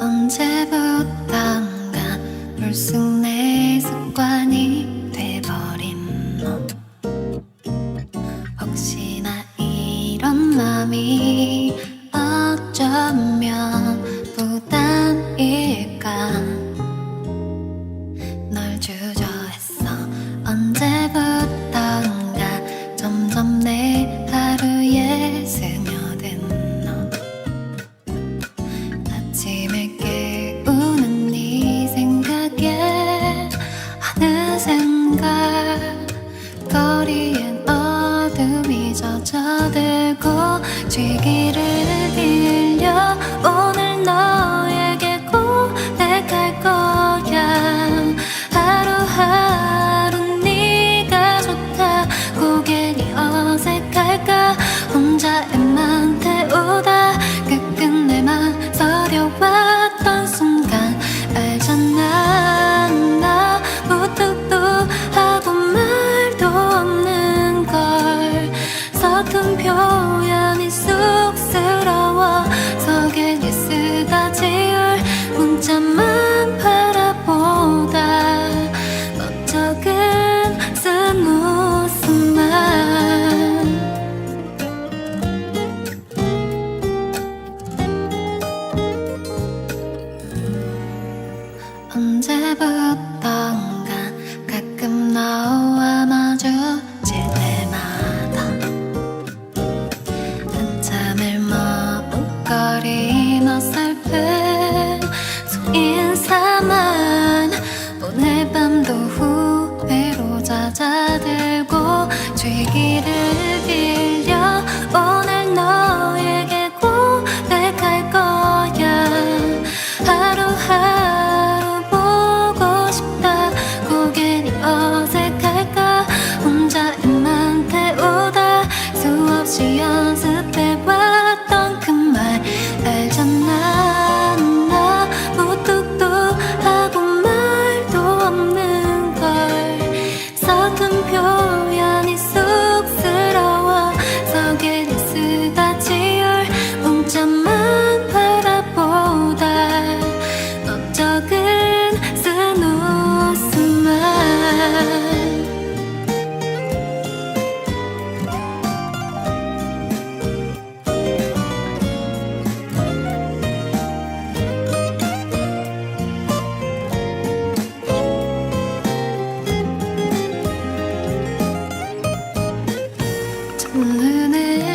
언제부턴가 물속 내 습관이 돼버린 너. 혹시나 이런 마음이 어쩌면 거리엔 어둠이 젖어들고 쥐기를 빌 see. 눈에